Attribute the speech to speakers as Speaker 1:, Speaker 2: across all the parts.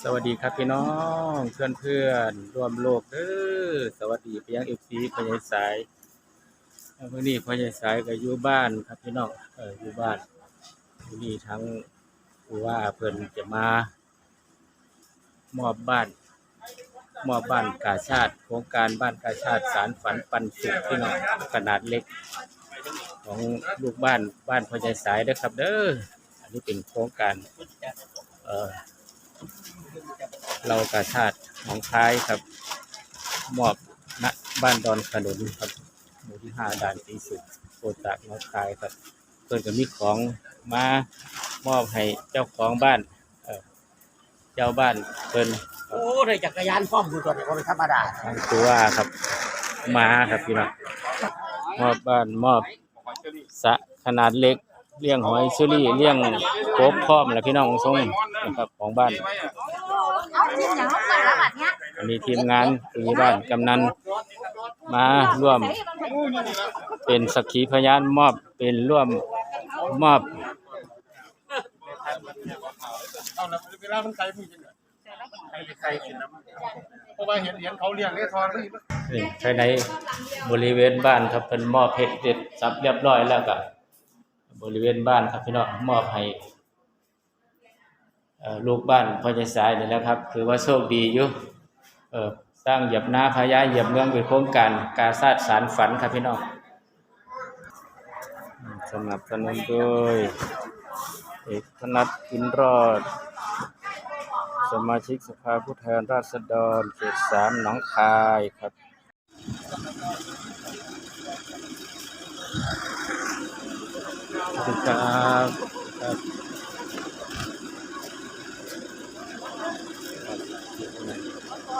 Speaker 1: สวัสดีครับพี่น้องเพื่อนเพื่อนรวมโลกเด้อสวัสดีไปยังเอฟซีพญายสายเมื่อนี้พญายสายก็อยู่บ้านครับพี่น้องเอออยู่บ้านอยู่นี่ทั้งผู้ว่าเพิ่อนจะมามอบบ้านมอบบ้านกาชาติโครงการบ้านกาชาติสารฝันปันสุขพี่น้องขนาดเล็ก ของลูกบ้านบ้านพญายสายเด้อครับเด้ออันนี้เป็นโครงการเอ่อ เรากาชาติหนองคายครับ มอบณบ้านดอนขนุนครับ หมู่ที่ห้าด่านสีสุดโปรจากหนองคายครับ เพื่อนก็มีของมามอบให้เจ้าของบ้านเอ่อเจ้าบ้านเพิ่น
Speaker 2: โอ้ได้จักรยานฟ้อมดูตัวนี้ก็ไม่ธรรมดา
Speaker 1: ทางตัวครับมาครับพี่น้องมอบบ้านมอบสระขนาดเล็กเลี้ยงหอยซุรี่เลี้ยงกบพร้อมแล้วพี่น้องทรงนะครับของบ้าน
Speaker 3: เอัน
Speaker 1: นี้ทีมงานผู้ใหญ่บ้านกำนันมาร่วมเป็นสักขีพยานมอบเป็นร่วมมอบ
Speaker 4: เวลามันไกลมึงจังเลยไกลไกลกินน้ำเพราะว่าเห็นเห็นเขาเลี้ยงเลี้ยงทอนนี่
Speaker 1: ภายในบริเวณบ้านครับเป็นมอบเพชรเด็ดสับเรียบร้อยแล้วก็บริเวณบ้านครับพี่น้องมอบให้ ลูกบ้านพ่อใจสายนี่แหล้วครับ คือว่าโชคดีอยู่สร้างเหยียบนาพญาเหยียบเมืองเป็นโครงการกาซาดสารฝันครับพี่น้องอืมสนับสนุนโดยเอกธนัทอินทร์รอด สมาชิกสภาผู้แทนราษฎรเขตสามหนองคายครับสวัสดีครับ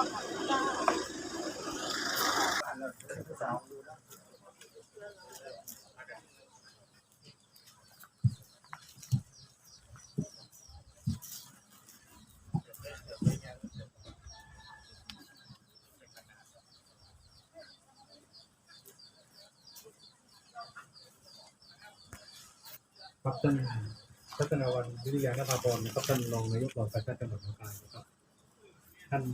Speaker 1: ครับ
Speaker 5: ครับท่านพัฒนาวันวิทยานภาพรนะครับท่านรองนายกเหล่ากาชาติจังหวัดหนองคายนะครับ ท่าน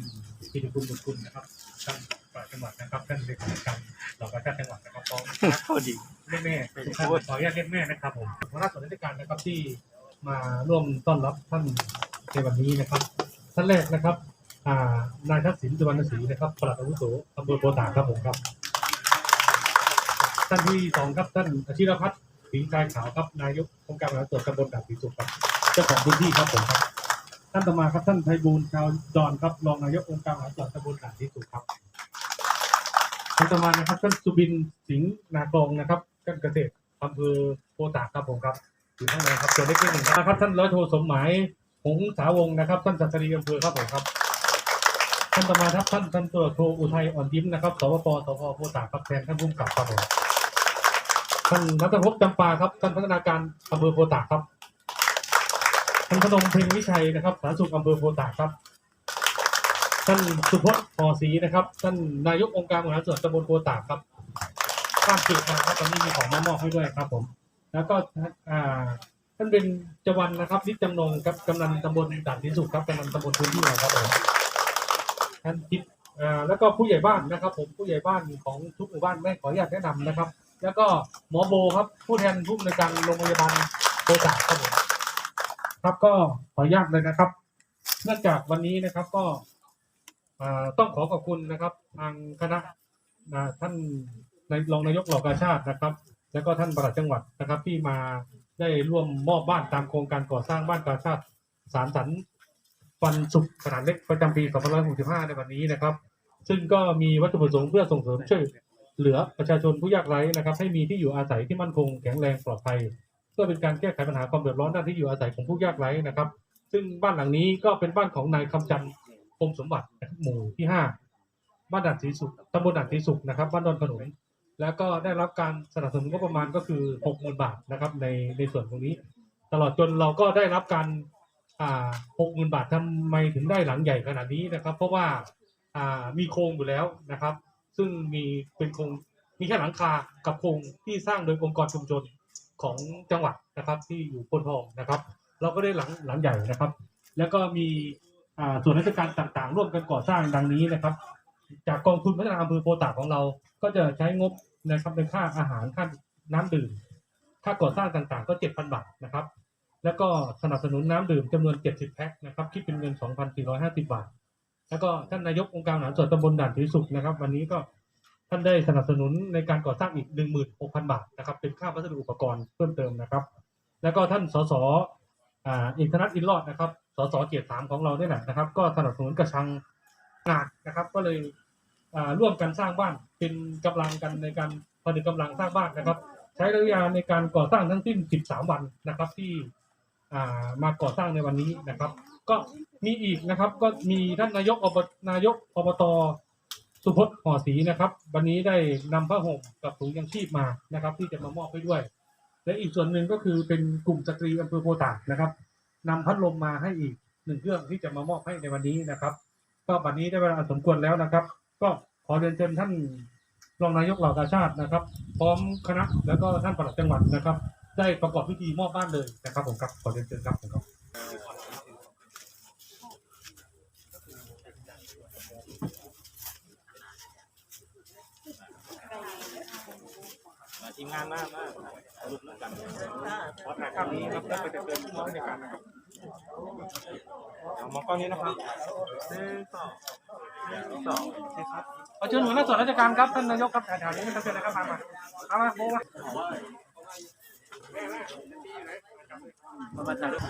Speaker 5: พิธีคุณบุญคุณนะครับท่านปลัดจังหวัดนะครับท่านเลขาธิการเหล่ากาชาติจังหวัดนะครับพร้อม
Speaker 1: พอดี
Speaker 5: แม่แม่ทุกท่านขออนุญาตเรียกแม่นะครับผมหัวหน้าส่วนราชการนะครับที่มาร่วมต้อนรับท่านในวันนี้นะครับ ท่านแรกนะครับอ่านายทักษิณสุวรรณศรีนะครับปลัดอาวุโสอำเภอโพธิ์ตากครับผมครับ ท่านที่สองครับท่านอาชิรพัฒน์ศรีกายขาวครับนายกองค์การบริหารส่วนตำบลด่านศรีสุขครับเจ้าของพื้นที่ครับผมครับานต่อมาครับท่านไพบูลชาวดอนครับรองนายกองค์การบริหารส่วนตำบลด่านศรีสุขครับท่านต่อมานะครับท่านสุบินสิงห์นากรองนะครับท่านเกษตรอำเภอโพธิ์ตากครับผมครับอยู่ข้างในครับตัวเล็กนิดหนึ่งครับท่านร้อยโทสมหมายหงสาวงนะครับ ท่านสัตรีอำเภอครับผมครับท่านต่อมาครับท่านท่านตัวโทอุทัยอ่อนยิ้มนะครับสวปสพโพธิ์ตากครับแทนท่านผู้กำกับครับผมท่านนัทภพจำปาครับท่านพัฒนาการอำเภอโพธิ์ตากครับ ท่านพนมเพ็งวิชัยนะครับสาธารณสุขอำเภอโพตากครับ ท่านสุพจน์หอศรีนะครับ ท่านนายกองค์การบริหารส่วนตำบลโพตากครับข้ามเกียรติมาครับตอนนี้มีของมามอบให้ด้วยครับผม แล้วก็อ่าท่านเป็นจวันนะครับนิดจำนงครับกำนันตำบลด่านที่สุขครับกำนันตำบลพื้นที่เราครับผมท่านทิพย์อ่าแล้วก็ผู้ใหญ่บ้านนะครับ ผมผู้ใหญ่บ้านของทุกหมู่บ้านไม่ขออนุญาตแนะนำนะครับ แล้วก็หมอโบครับผู้แทนผู้อำนวยการโรงพยาบาลโพตากครับผม ครับก็ขออนุญาตเลยนะครับ เนื่องจากวันนี้นะครับก็ต้องขอขอบคุณนะครับ ทางคณะท่านรองนายกเหล่ากาชาตินะครับ แล้วก็ท่านประหลัดจังหวัดนะครับ ที่มาได้ร่วมมอบบ้านตามโครงการก่อสร้างบ้านกาชาติสารสันฟันสุขขนาดเล็กประจำปี 2565 ในวันนี้นะครับ ซึ่งก็มีวัตถุประสงค์เพื่อส่งเสริมช่วยเหลือประชาชนผู้ยากไร้นะครับ ให้มีที่อยู่อาศัยที่มั่นคงแข็งแรงปลอดภัย พื่อเป็นการแก้ไขปัญหาความเดือดร้อนด้านที่อยู่อาศัยของผู้ยากไร้นะครับ ซึ่งบ้านหลังนี้ก็เป็นบ้านของนายคำจันทร์คมสมบัติหมู่ที่5บ้านด่านศรีสุขตำบลด่านศรีสุขนะครับ บ้านดอนขนุนแล้วก็ได้รับการสนับสนุนงบประมาณก็คือ60,000บาทนะครับ ในในส่วนตรงนี้ ตลอดจนเราก็ได้รับการอ่าหกหมื่นบาททำไมถึงได้หลังใหญ่ขนาดนี้นะครับ เพราะว่าอ่ามีโครงอยู่แล้วนะครับ ซึ่งมีเป็นโครงมีแค่หลังคากับโครงที่สร้างโดยองค์กรชุมชน ของจังหวัดนะครับที่อยู่พนทองนะครับ เราก็ได้หลังหลังใหญ่นะครับ แล้วก็มีอ่าส่วนราชการต่างๆ ร่วมกันก่อสร้างดังนี้นะครับ จากกองทุนพัฒนาอำเภอโพตากของเรา ก็จะใช้งบนะครับในค่าอาหารค่าน้ำดื่ม ค่าก่อสร้างต่างๆ ก็7,000บาทนะครับ แล้วก็สนับสนุนน้ำดื่มจำนวน70แพ็คนะครับคิดเป็นเงิน2,450บบาท แล้วก็ท่านนายกองค์การบริหารส่วนตำบลด่านศรีสุขนะครับ วันนี้ก็ ท่านได้สนับสนุนในการก่อสร้างอีก 16,000 บาทนะครับ เป็นค่าวัสดุอุปกรณ์เพิ่มเติมนะครับ แล้วก็ท่านสสอินทนัทอินรอดนะครับสสเกียรติสามของเราเนี่ยแหละนะครับ ก็สนับสนุนกระชังงานนะครับ ก็เลยร่วมกันสร้างบ้านเป็นกำลังกันในการผลิตกำลังสร้างบ้านนะครับ ใช้ระยะเวลาในการก่อสร้างทั้งสิ้น 13 วันนะครับ ที่มาก่อสร้างในวันนี้นะครับ ก็มีอีกนะครับ ก็มีท่านนายกอบนายกอบต สุพจน์ห่อศรีนะครับ วันนี้ได้นำผ้าห่มกับถุงยังชีพมานะครับ ที่จะมามอบให้ด้วย และอีกส่วนหนึ่งก็คือเป็นกลุ่มสตรีอำเภอโพตากนะครับนำพัดลมมาให้อีกหนึ่งเครื่องที่จะมามอบให้ในวันนี้นะครับ ก็บัดนี้ได้เวลาสมควรแล้วนะครับ ก็ขอเรียนเชิญท่านรองนายกเหล่ากาชาตินะครับ พร้อมคณะแล้วก็ท่านปลัดจังหวัดนะครับ ได้ประกอบพิธีมอบบ้านเลยนะครับผมครับขอเรียนเชิญครับผมครับ
Speaker 1: ทีมงานมากมากรุปกัน
Speaker 5: ขอถ่ายภาพนี้ครับแล้วไปเดินน้อยในการนะครับ
Speaker 1: เอามองกล้องนี้นะครับหนึ่งสองหนึ่งสองโอเคครับ
Speaker 5: ขอเชิญหัวหน้าส่วนราชการครับท่านนายกครับแถวๆนี้ไม่ต้องเชิญนะครับมามาเอามาโบมา
Speaker 1: มาถ่ายรูป